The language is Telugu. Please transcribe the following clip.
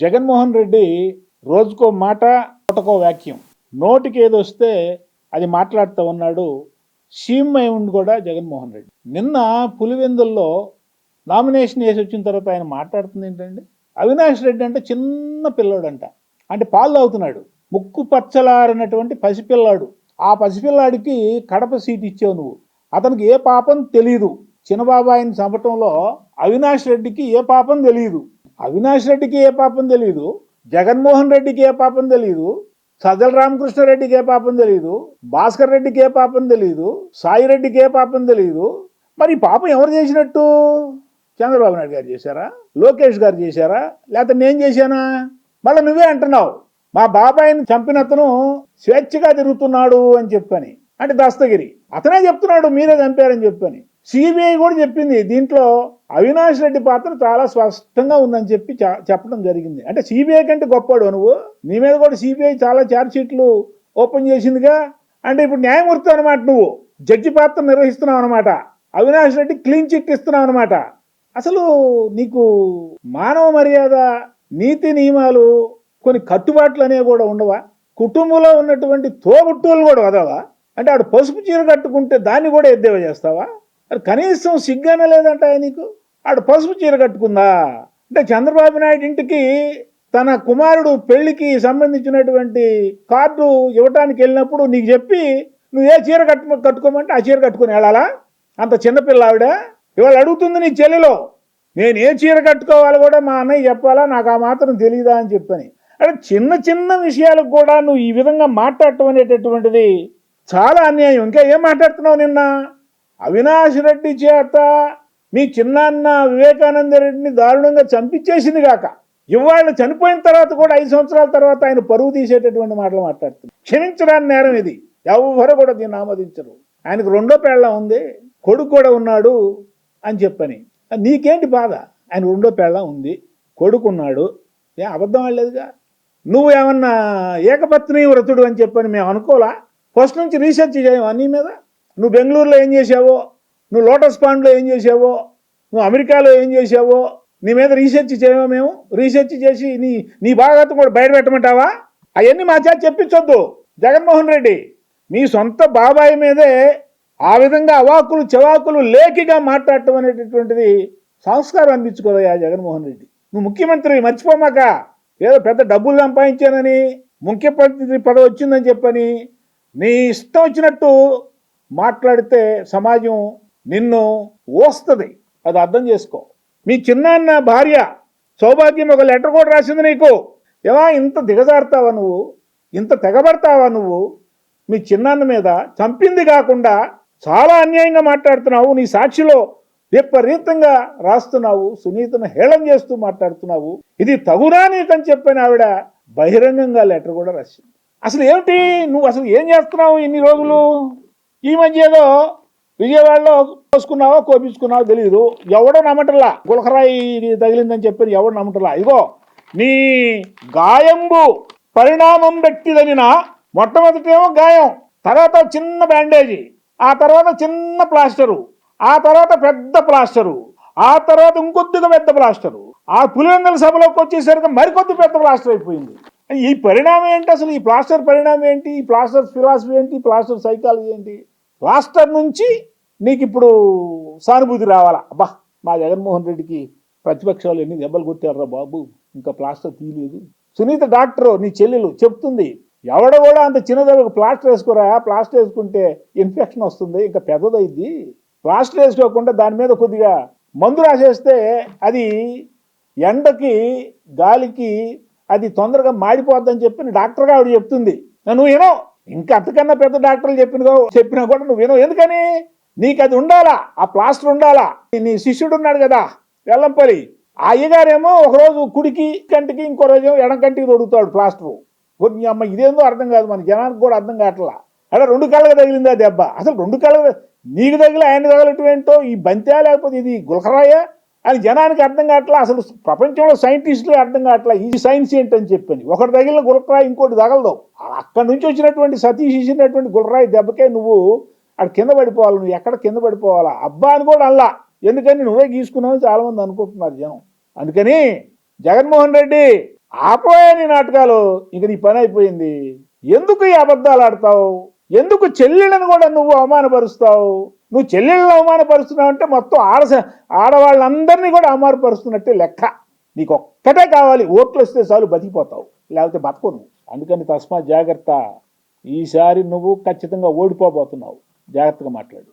జగన్మోహన్ రెడ్డి రోజుకో మాట ఒకటకో వాక్యం నోటికి ఏది వస్తే అది మాట్లాడుతూ ఉన్నాడు. సీఎంఐ ఉండి కూడా జగన్మోహన్ రెడ్డి. నిన్న పులివెందుల్లో నామినేషన్ వేసి వచ్చిన తర్వాత ఆయన మాట్లాడుతుంది ఏంటండి? అవినాష్ రెడ్డి అంటే చిన్న పిల్లోడంట. అంటే పాలు అవుతున్నాడు ముక్కు పచ్చలారినటువంటి పసిపిల్లాడు. ఆ పసిపిల్లాడికి కడప సీట్ ఇచ్చావు నువ్వు. అతనికి ఏ పాపం తెలియదు చిన్నబాబాయిని చంపటంలో అవినాష్ రెడ్డికి ఏ పాపం తెలియదు అవినాష్ రెడ్డికి ఏ పాపం తెలియదు జగన్మోహన్ రెడ్డికి ఏ పాపం తెలియదు సజ్జల రామకృష్ణారెడ్డికి ఏ పాపం తెలియదు భాస్కర్ రెడ్డికి ఏ పాపం తెలియదు సాయి రెడ్డికి ఏ పాపం తెలియదు మరి పాపం ఎవరు చేసినట్టు? చంద్రబాబు నాయుడు గారు చేశారా? లోకేష్ గారు చేశారా? లేకపోతే నేను చేశానా? మళ్ళీ నువ్వే అంటున్నావు మా బాబాయిని చంపినతను స్వేచ్ఛగా తిరుగుతున్నాడు అని చెప్పని. అంటే దస్తగిరి అతనే చెప్తున్నాడు మీరే చంపారని చెప్పని. సిబిఐ కూడా చెప్పింది దీంట్లో అవినాష్ రెడ్డి పాత్ర చాలా స్పష్టంగా ఉందని చెప్పి చెప్పడం జరిగింది. అంటే సిబిఐ కంటే గొప్పవాడు నువ్వు. నీ మీద కూడా సిబిఐ చాలా ఛార్జ్షీట్లు ఓపెన్ చేసిందిగా. అంటే ఇప్పుడు న్యాయమూర్తి అనమాట నువ్వు. జడ్జి పాత్ర నిర్వహిస్తున్నావు అనమాట అవినాష్ రెడ్డి క్లీన్ చిట్ ఇస్తున్నావు అనమాట అసలు నీకు మానవ మర్యాద నీతి నియమాలు కొన్ని కట్టుబాట్లు అనేవి కూడా ఉండవా? కుటుంబంలో ఉన్నటువంటి తోబుట్టువులు కూడా వదవా అంటే ఆడు పసుపు చీర కట్టుకుంటే దాన్ని కూడా ఎద్దేవా చేస్తావా? అది కనీసం సిగ్గానే లేదంట నీకు? ఆడు పసుపు చీర కట్టుకుందా? అంటే చంద్రబాబు నాయుడు ఇంటికి తన కుమారుడు పెళ్ళికి సంబంధించినటువంటి కార్డు ఇవ్వటానికి వెళ్ళినప్పుడు నీకు చెప్పి నువ్వు ఏ చీర కట్టు కట్టుకోమంటే ఆ చీర కట్టుకుని వెళ్ళాలా? అంత చిన్నపిల్ల ఆవిడ. ఇవాళ అడుగుతుంది నీ చెల్లెలో నేను ఏ చీర కట్టుకోవాలి కూడా మా అన్నయ్య చెప్పాలా? నాకు ఆ మాత్రం తెలియదా అని చెప్పని. అంటే చిన్న చిన్న విషయాలకు కూడా నువ్వు ఈ విధంగా మాట్లాడటం అనేటటువంటిది చాలా అన్యాయం. ఇంకా ఏం మాట్లాడుతున్నావు నిన్న? అవినాష్ రెడ్డి చేత మీ చిన్నాన్న వివేకానంద రెడ్డిని దారుణంగా చంపించేసింది కాక ఇవాళ చనిపోయిన తర్వాత కూడా ఐదు సంవత్సరాల తర్వాత ఆయన పరువు తీసేటటువంటి మాటలు మాట్లాడుతున్నారు క్షమించడానికి నేరం ఇది. ఎవరు కూడా దీన్ని ఆమోదించరు. ఆయనకు రెండో పేళ్ళ ఉంది కొడుకు కూడా ఉన్నాడు అని చెప్పని. నీకేంటి బాధ? ఆయన రెండో పేళ్ళ ఉంది కొడుకున్నాడు ఏ అబద్ధం ఆడలేదుగా? నువ్వు ఏమన్నా ఏకపత్ని వ్రతుడు అని చెప్పని మేము అనుకోలా ఫస్ట్ నుంచి రీసెర్చ్ చేయవా నీ మీద? నువ్వు బెంగళూరులో ఏం చేసావో నువ్వు లోటస్ పాండ్లో ఏం చేసావో నువ్వు అమెరికాలో ఏం చేసావో నీ మీద రీసెర్చ్ చేయమో మేము? రీసెర్చ్ చేసి నీ నీ భాగవతం కూడా బయట పెట్టమంటావా? అవన్నీ మా చేత చెప్పించొద్దు. జగన్మోహన్ రెడ్డి మీ సొంత బాబాయి మీదే ఆ విధంగా అవాకులు చవాకులు లేఖిగా మాట్లాడటం అనేటటువంటిది సంస్కారం అనిపించుకోదయా జగన్మోహన్ రెడ్డి. నువ్వు ముఖ్యమంత్రి మర్చిపోమాక ఏదో పెద్ద డబ్బులు సంపాదించానని ముఖ్యమంత్రి పదవి వచ్చిందని చెప్పని నీ ఇష్టం వచ్చినట్టు మాట్లాడితే సమాజం నిన్ను ఓస్తుంది. అది అర్థం చేసుకో. మీ చిన్నాన్న భార్య సౌభాగ్యం ఒక లెటర్ కూడా రాసింది నీకు. ఏవా ఇంత దిగజారుతావా నువ్వు? ఇంత తెగబడతావా నువ్వు? మీ చిన్నాన్న మీద చంపింది కాకుండా చాలా అన్యాయంగా మాట్లాడుతున్నావు. నీ సాక్షిలో విపరీతంగా రాస్తున్నావు. సునీతను హేళం చేస్తూ మాట్లాడుతున్నావు. ఇది తగునా నీకని చెప్పిన ఆవిడ బహిరంగంగా లెటర్ కూడా రాసింది. అసలు ఏమిటి? నువ్వు అసలు ఏం చేస్తున్నావు ఇన్ని రోజులు? ఈ మధ్య ఏదో విజయవాడలో కోసుకున్నావో కోపించుకున్నావో తెలియదు ఎవడో నమ్మటలా? గులకరాయి తగిలిందని చెప్పి ఎవడు నమ్మటలా? ఇగో నీ గాయంబు పరిణామం పెట్టిదనిన మొట్టమొదటేమో గాయం తర్వాత చిన్న బ్యాండేజీ ఆ తర్వాత చిన్న ప్లాస్టరు ఆ తర్వాత పెద్ద ప్లాస్టరు ఆ తర్వాత ఇంకొద్దిగా పెద్ద ప్లాస్టరు ఆ పులివెందుల సభలోకి వచ్చేసరికి మరికొద్ది పెద్ద ప్లాస్టర్ అయిపోయింది. ఈ పరిణామం ఏంటి అసలు? ఈ ప్లాస్టర్ పరిణామం ఏంటి? ఈ ప్లాస్టర్ ఫిలాసఫీ ఏంటి? ప్లాస్టర్ సైకాలజీ ఏంటి? ప్లాస్టర్ నుంచి నీకు ఇప్పుడు సానుభూతి రావాలా? అబ్బా మా జగన్మోహన్ రెడ్డికి ప్రతిపక్షాలు ఎన్ని దెబ్బలు కొట్టారా బాబు? ఇంకా ప్లాస్టర్ తీయలేదు. సునీత డాక్టర్ నీ చెల్లెలు చెప్తుంది ఎవడ కూడా అంత చిన్నదెబ్బకు ప్లాస్టర్ వేసుకోరా? ప్లాస్టర్ వేసుకుంటే ఇన్ఫెక్షన్ వస్తుంది ఇంకా పెద్దదైద్ది. ప్లాస్టర్ వేసుకోకుండా దాని మీద కొద్దిగా మందు రాసేస్తే అది ఎండకి గాలికి అది తొందరగా మాడిపోద్దని చెప్పి డాక్టర్గా ఆవిడ చెప్తుంది. నువ్వు వినవు ఇంకా అంతకన్నా పెద్ద డాక్టర్లు చెప్పిన చెప్పినా కూడా నువ్వు వినవు. ఎందుకని? నీకు అది ఉండాలా? ఆ ప్లాస్టర్ ఉండాలా? నీ శిష్యుడు ఉన్నాడు కదా వెల్లంపల్లి. ఆ అయ్యగారేమో ఒకరోజు కుడికి కంటికి ఇంకో రోజు ఎడం కంటికి తొడుగుతాడు ప్లాస్టర్. కొన్ని అమ్మ ఇదేందో అర్థం కాదు మన జనానికి కూడా అర్థం కావట్లా. అలా రెండు కళ్ళకు తగిలిందా దెబ్బ? అసలు రెండు కళ్ళకి నీకు తగిలి ఆయన తగలటం ఏంటో ఈ బంతే లేకపోతే ఇది గులకరాయా? అని జనానికి అర్థం కావట్లా? అసలు ప్రపంచంలో సైంటిస్టులే అర్థం కావట్లా? ఈ సైన్స్ ఏంటని చెప్పింది ఒకటి తగిలిన గులకరాయి ఇంకోటి తగలదు. అక్కడి నుంచి వచ్చినటువంటి సతీష్ ఇచ్చినటువంటి గులరాయి దెబ్బకే నువ్వు అక్కడ కింద పడిపోవాలి. నువ్వు ఎక్కడ కింద పడిపోవాలా? అబ్బా అని కూడా అల్లా ఎందుకని? నువ్వే గీసుకున్నావు చాలామంది అనుకుంటున్నారు జనం. అందుకని జగన్మోహన్ రెడ్డి ఆపోయాని నాటకాలు. ఇక నీ పని అయిపోయింది. ఎందుకు ఈ అబద్ధాలు ఆడతావు? ఎందుకు చెల్లెళ్ళని కూడా నువ్వు అవమానపరుస్తావు? నువ్వు చెల్లెళ్ళని అవమానపరుస్తున్నావు అంటే మొత్తం ఆడ ఆడవాళ్ళందరినీ కూడా అవమానపరుస్తున్నట్టే లెక్క. నీకు ఒక్కటే కావాలి ఓట్లు వస్తే చాలు బతికిపోతావు లేకపోతే బతకను అందుకని తస్మా జాగ్రత్త. ఈసారి నువ్వు ఖచ్చితంగా ఓడిపోబోతున్నావు. జాగ్రత్తగా మాట్లాడు.